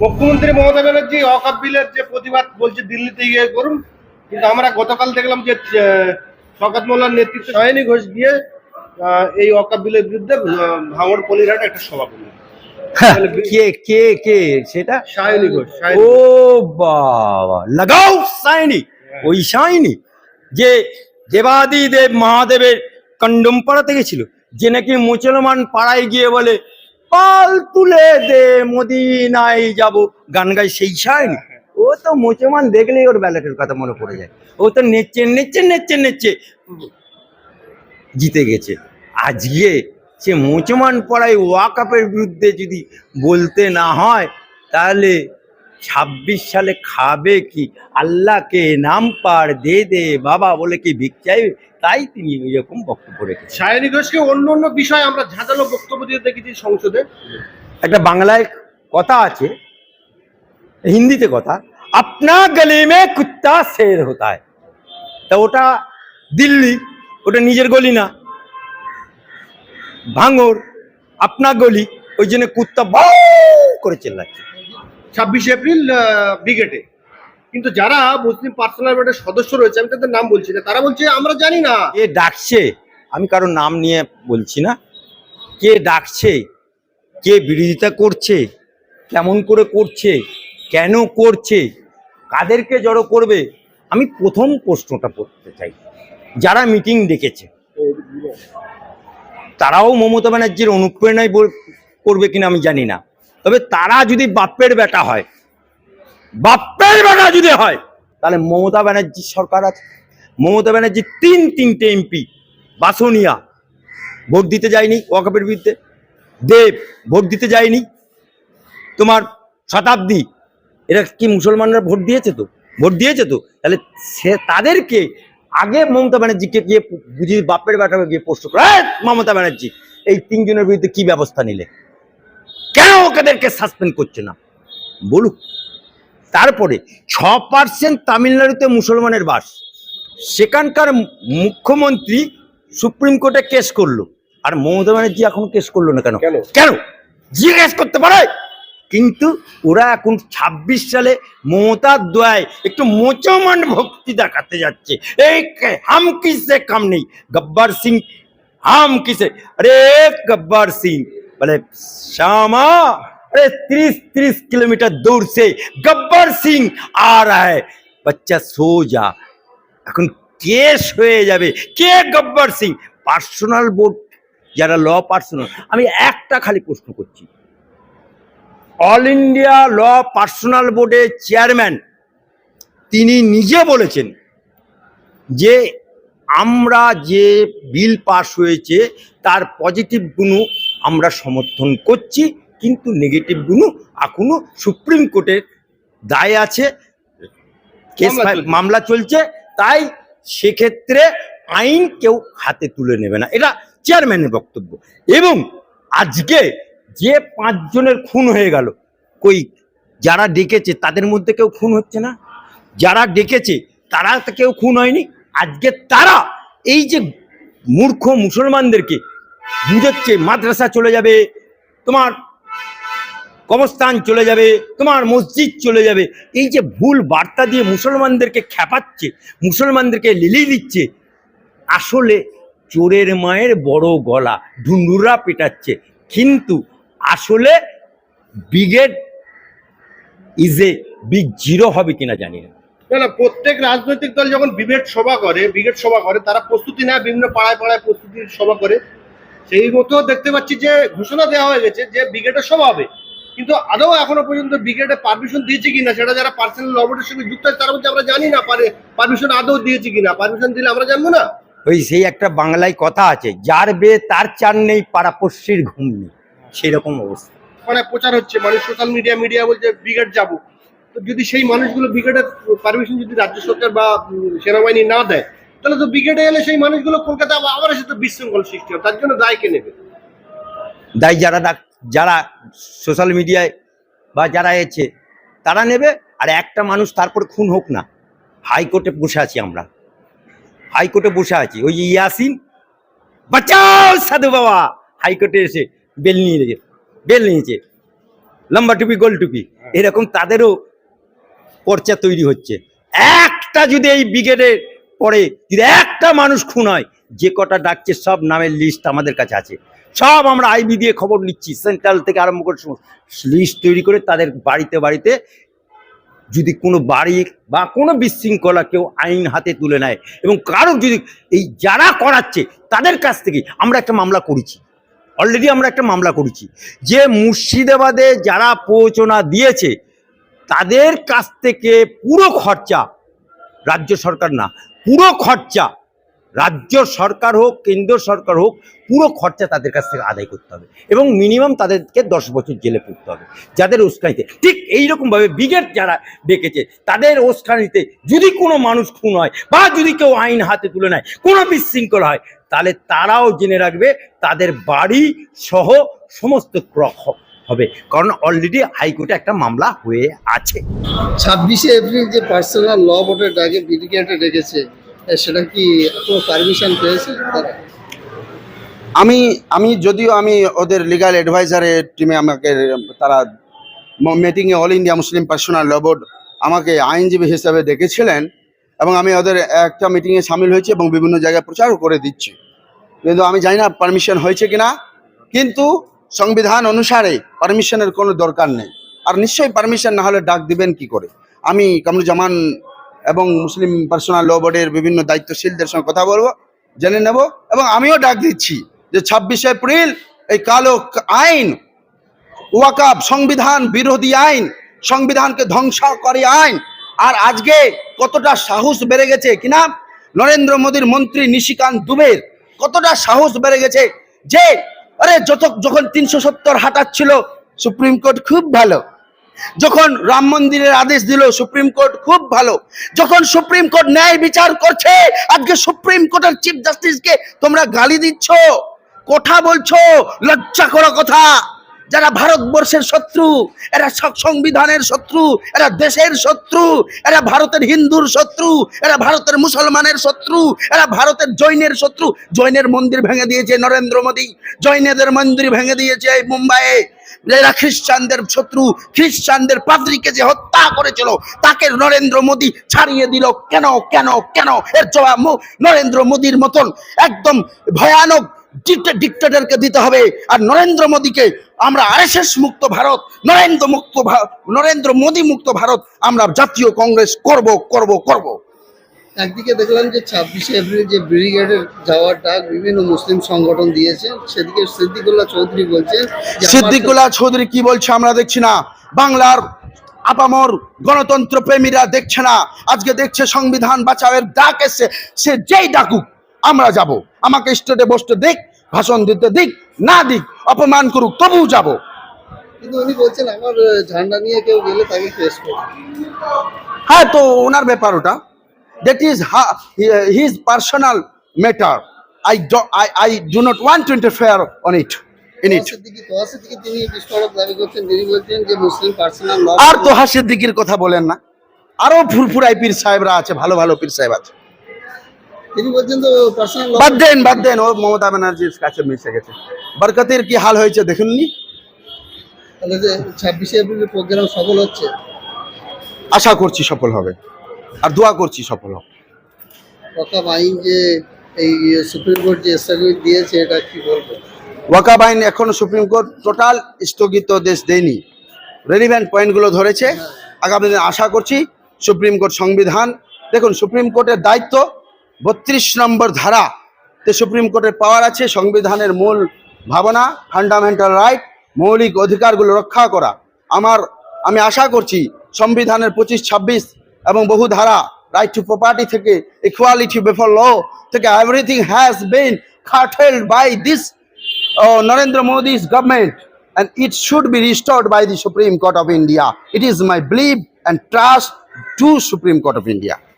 মুখ্যমন্ত্রী মমতা ব্যানার্জি অকাপ বিলের যে প্রতিবাদ বলছে দিল্লিতে গিয়ে করুন। কিন্তু আমরা গতকাল দেখলাম যে আহ, শওকত মোল্লার নেতৃত্বে সায়নী ঘোষ গিয়ে এই অকাপ বিলের বিরুদ্ধে ভাঙড় পলিরহাট একটা সভা করলেন। কে কে কে? সেটা? সায়নী ঘোষ ও। বাবা লাগাও ওই যে দেবাদি দেব মহাদেবের কন্ডম পাড়াতে গেছিল যে নাকি মুসলমান পাড়ায় গিয়ে বলে পাল তুলে দে মদিনায় যাব। গান গাই সেই সাইন ও তো মুসলমান দেখলেই ওর ব্যালেটের কথা মনে পড়ে যায়। ও তো নেচে নেচে নেচে নেচে। জিতে গেছে। আজকে সে মুসলমান পড়ায় ওয়াকাপের বিরুদ্ধে যদি বলতে না হয় তাহলে ছাব্বিশ সালে খাবে কি? আল্লাহকে নাম পার দে দে বাবা বলে কি ভিক চাইবে? তাই তিনি এরকম বক্তব্য রেখেছেন। সায়নী ঘোষকে অন্য অন্য বিষয়ে আমরা ঝাঁঝালো বক্তব্য দিয়ে দেখেছি সংসদে। একটা বাংলায় কথা আছে হিন্দিতে কথা আপনা গলি মে কুত্তা শের হতা হয় তা ওটা দিল্লি ওটা নিজের গলি না। ভাঙর আপনা গলি ওই জন্য কুত্তা বাউ করে চেল্লাচ্ছে। ছাব্বিশে এপ্রিল ব্রিগেডে। কিন্তু যারা মুসলিম পার্সোনাল বোর্ডের সদস্য রয়েছে, আমি তাদের নাম বলছি না। তারা বলছে, আমরা জানি না। কে ডাকছে? আমি কারোর নাম নিয়ে বলছি না। কে ডাকছে? কে বিরোধিতা করছে? কেমন করে করছে? কেন করছে? কাদেরকে জড়ো করবে? আমি প্রথম প্রশ্নটা করতে চাই। যারা মিটিং ডেকেছে, তারাও মমতা ব্যানার্জির অনুপ্রেরণায় করবে কিনা আমি জানি না। তবে তারা যদি বাপ্পের বেটা হয়, বাপ্পের বেটা যদি হয়, তাহলে মমতা ব্যানার্জির সরকার আছে। মমতা ব্যানার্জি তিন তিনটে এমপি, বাসনিয়া, ভোট দিতে যায়নি ওয়াকাপের বিরুদ্ধে। দেব, ভোট দিতে যায়নি। তোমার শতাব্দী, এরা কি মুসলমানরা ভোট দিয়েছে তো? ভোট দিয়েছে তো? তাহলে সে তাদেরকে আগে মমতা ব্যানার্জিকে গিয়ে বুঝিয়ে বাপের বেটাকে গিয়ে প্রশ্ন করে। মমতা ব্যানার্জি, এই তিনজনের বিরুদ্ধে কি ব্যবস্থা নিলে? কেন ওকেদেরকে সাসপেন্ড করছে না? বলুক। তারপরে ছ পার্সেন্ট তামিলনাড়ুতে মুসলমানের বাস। সেখানকার মুখ্যমন্ত্রী সুপ্রিম কোর্টে কেস করল। আর মমতা ব্যানার্জি এখন কেস করল না কেন? কেন? জিজ্ঞেস করতে পারে? কিন্তু ওরা এখন ২৬ সালে মমতার দোয়ায় একটু মোচমান ভক্তি দেখাতে যাচ্ছে। এই হাম কিসে কাম নেই? গব্বার সিং হাম কিসে আরে গব্বার সিং। बोले श्यामा अरे तीस तीस किलोमीटर दूर से गब्बर सिंह आ रहा है बच्चा सो जा এখন কেস হয়ে যাবে কে গব্বর সিং পার্সোনাল বোর্ড যারা ল পার্সোনাল আমি একটা খালি প্রশ্ন করছি অল ইন্ডিয়া ল পার্সোনাল বোর্ডের চেয়ারম্যান তিনি নিজে বলেছেন যে আমরা যে বিল পাস হয়েছে তার পজিটিভ গুণ আমরা সমর্থন করছি কিন্তু নেগেটিভ গুণ এখনও সুপ্রিম কোর্টের দায় আছে। কেস মামলা চলছে। তাই সেক্ষেত্রে আইন কেউ হাতে তুলে নেবে না। এটা চেয়ারম্যানের বক্তব্য। এবং আজকে যে পাঁচজনের খুন হয়ে গেল কই যারা ডেকেছে তাদের মধ্যে কেউ খুন হচ্ছে না? যারা ডেকেছে তারা কেউ খুন হয়নি। আজকে তারা এই যে মূর্খ মুসলমানদেরকে বুঝাচ্ছে মাদ্রাসা চলে যাবে, তোমার কবরস্থান চলে যাবে, তোমার মসজিদ চলে যাবে। এই যে ভুল বার্তা দিয়ে মুসলমানদেরকে খেপাচ্ছে মুসলমানদেরকে লিলি দিচ্ছে, আসলে চোরের মায়ের বড় গলা ঢুন্ডুরা পেটাচ্ছে। কিন্তু আসলে brigade is a big zero হবে কিনা জানি না। না প্রত্যেক রাজনৈতিক দল যখন ব্রিগেড সভা করে ব্রিগেড সভা করে, তারা প্রস্তুতি নেয়, বিভিন্ন পাড়ায় পাড়ায় প্রস্তুতি সভা করে। সেই মতো দেখতে পাচ্ছি যে ঘোষণা দেওয়া হয়ে গেছে যে ব্রিগেডের সভা হবে। কিন্তু আদৌ এখনও পর্যন্ত ব্রিগেডে পারমিশন দিয়েছে কিনা সেটা যারা পার্সোনাল লবটের সঙ্গে যুক্ত আছে তারা বলছে আমরা জানি না পারে পারমিশন আদৌ দিয়েছে কিনা পারমিশন দিলে আমরা জানব না? ওই সেই একটা বাংলায় কথা আছে যার বে তার চার নেই পাড়াপড়শির ঘুম নেই। সেই রকম অবস্থা। মানে প্রচার হচ্ছে মানুষ সোশ্যাল মিডিয়া মিডিয়া বলছে ব্রিগেড যাব। তো যদি সেই মানুষগুলো ব্রিগেডের পারমিশন যদি রাজ্য সরকার বা সেনাবাহিনী না দেয় তাহলে তো ব্রিগেডে এলে সেই মানুষগুলো কলকাতা আবার এসে তো বিশৃঙ্খল সৃষ্টি হবে তার জন্য দায় কে নেবে? দায় যারা যারা সোশ্যাল মিডিয়ায় বা যারা এছে তারা নেবে আর একটা মানুষ তারপর খুন হোক না। হাইকোর্টে বসে আছি আমরা। হাইকোর্টে বসে আছি। ওই যে ইয়াসিন বাঁচাও সাধু বাবা! হাইকোর্টে এসে বেল নিয়ে গেছে। বেল নিয়েছে। লম্বা টুপি গোল টুপি। এরকম তাদেরও পর্চা তৈরি হচ্ছে। একটা যদি এই ব্রিগেডে পরে যদি একটা মানুষ খুন হয়, যে কটা ডাকছে সব নামের লিস্ট আমাদের কাছে আছে। সব আমরা আইবি দিয়ে খবর নিচ্ছি সেন্ট্রাল থেকে আরম্ভ করে লিস্ট তৈরি করে তাদের বাড়িতে বাড়িতে যদি কোনো বাড়ির বা কোনো বিশৃঙ্খলা কেউ আইন হাতে তুলে নেয় এবং কারও যদি এই যারা করাচ্ছে তাদের কাছ থেকে আমরা একটা মামলা করেছি। অলরেডি আমরা একটা মামলা করেছি। যে মুর্শিদাবাদে যারা প্রচনা দিয়েছে, তাদের কাছ থেকে পুরো খরচা রাজ্য সরকার না পুরো খরচা রাজ্য সরকার হোক, কেন্দ্র সরকার হোক, পুরো খরচা তাদের কাছ থেকে আদায় করতে হবে এবং মিনিমাম তাদেরকে দশ বছর জেলে পড়তে হবে যাদের উস্কানিতে। ঠিক এইরকমভাবে ব্রিগেড যারা ডেকেছে, তাদের উস্কানিতে যদি কোনো মানুষ খুন হয় বা যদি কেউ আইন হাতে তুলে নেয়, কোনো বিশৃঙ্খলা হয়, তাহলে তারাও জেনে রাখবে তাদের বাড়ি সহ সমস্ত হবে। কারণ অলরেডি হাইকোর্টে একটা মামলা হয়ে আছে। ছাব্বিশে এপ্রিল যে পার্সোনাল ল বোর্ডের ডাকে বিডিকেটে ডেকেছে সেটা কি পারমিশন পেয়েছে আমি আমি যদিও আমি ওদের লিগাল অ্যাডভাইজারের টিমে আমাকে, তারা মিটিংয়ে all India Muslim personal law board আমাকে আইনজীবী হিসেবে দেখেছিলেন এবং আমি ওদের একটা মিটিংয়ে সামিল হয়েছি এবং বিভিন্ন জায়গায় প্রচারও করে দিচ্ছি। কিন্তু আমি জানি না পারমিশন হয়েছে কিনা, কিন্তু সংবিধান অনুসারে পারমিশনের কোনো দরকার নেই। আর নিশ্চয়ই পারমিশন না হলে ডাক দিবেন কি করে? আমি কামরুজ্জামান এবং মুসলিম পার্সোনাল ল বোর্ডের বিভিন্ন দায়িত্বশীলদের সঙ্গে কথা বলব, জেনে নেব এবং আমিও ডাক দিচ্ছি যে ছাব্বিশে এপ্রিল এই কালো আইন, ওয়াকাব সংবিধান বিরোধী আইন, সংবিধানকে ধ্বংস করে আইন। আর আজকে কতটা সাহস বেড়ে গেছে কিনা নরেন্দ্র মোদীর মন্ত্রী নিশিকান্ত দুবের কতটা সাহস বেড়ে গেছে যে, আরে যত যখন তিনশো সত্তর হাঁটাচ্ছিল, সুপ্রিম কোর্ট খুব ভালো। যখন রাম মন্দিরের আদেশ দিল, সুপ্রিম কোর্ট খুব ভালো। যখন সুপ্রিম কোর্ট ন্যায় বিচার করছে, আজকে সুপ্রিম কোর্টের চিফ জাস্টিসকে তোমরা গালি দিচ্ছ, কথা বলছো, লজ্জা করা কথা। যারা ভারতবর্ষের শত্রু, এরা সংবিধানের শত্রু, এরা দেশের শত্রু, এরা ভারতের হিন্দুর শত্রু, এরা ভারতের মুসলমানের শত্রু, এরা ভারতের জৈনের শত্রু। জৈনের মন্দির ভেঙে দিয়েছে নরেন্দ্র মোদী। জৈনেদের মন্দির ভেঙে দিয়েছে মুম্বাইয়ে। এরা খ্রিস্টানদের শত্রু, খ্রিস্টানদের পাদ্রীকে যে হত্যা করেছিল, তাকে নরেন্দ্র মোদী ছাড়িয়ে দিল। কেন কেন কেন? এর জবাব নরেন্দ্র মোদীর মতন একদম ভয়ানক ডিক্টেটরকে দিতে হবে। আর নরেন্দ্র মোদীকে আমরা আরএসএস মুক্ত ভারত নরেন্দ্র মুক্ত নরেন্দ্র মোদী মুক্ত ভারত আমরা জাতীয় কংগ্রেস করব করব করব। একদিকে দেখলাম যে ছাব্বিশে এপ্রিল যে ব্রিগেডের যাওয়ার ডাক বিভিন্ন মুসলিম সংগঠন দিয়েছে সেদিকে সিদ্দিকুল্লাহ চৌধুরী আমার- সিদ্দিকুল্লাহ চৌধুরী কি বলছে আমরা দেখছি না। বাংলার আপামর গণতন্ত্র প্রেমীরা দেখছে না। আজকে দেখছে সংবিধান বাঁচাওয়ের ডাক এসে সে যেই ডাকুক আমরা যাব। আমাকে স্টেটে বসতে দিক ভাষণ দিতে দিক না দিক অপমান করুক তবু যাব। কিন্তু উনি বলছেন আমার ঝান্ডা নিয়ে কেউ গেলে তাকে হ্যাঁ তো ওনার ব্যাপার ওটা। That is his personal matter I I I do not want to interfere on it আর তো হাসির দিকির কথা বলেন না। আরও ফুরফুরাই পীর সাহেবরা আছে ভালো ভালো পীর সাহেব আছে। তিনি বলছেন তো পার্সোনাল বাদ দেন বাদ দেন ও মমতা ব্যানার্জির কাছে মিশে গেছে। বরকতের কি হাল হয়েছে দেখুননি? তাহলে যে ছাব্বিশে এপ্রিলের প্রোগ্রাম সফল হচ্ছে। আশা করছি সফল হবে। আর দোয়া করছি সফল হবে। আইন যে এই সুপ্রিম কোর্ট যে স্থগিত দিয়েছে এটা কি বলব? ওয়াকাব আইন এখনও সুপ্রিম কোর্ট টোটাল স্থগিত দেশ দেয়নি। রেলিভেন্ট পয়েন্টগুলো ধরেছে। আগামী দিনে আশা করছি সুপ্রিম কোর্ট সংবিধান দেখুন সুপ্রিম কোর্টের দায়িত্ব বত্রিশ নম্বর ধারা, তে সুপ্রিম কোর্টের পাওয়ার আছে, সংবিধানের মূল ভাবনা ফান্ডামেন্টাল রাইট মৌলিক অধিকারগুলো রক্ষা করা। আমার, আমি আশা করছি সংবিধানের পঁচিশ, ছাব্বিশ এবং বহু ধারা রাইট টু প্রপার্টি থেকে ইকুয়ালিটি বেফর ল থেকে everything has been curtailed by this Narendra Modi's government and it should be restored by the Supreme Court of India it is my believe and trust to Supreme Court of India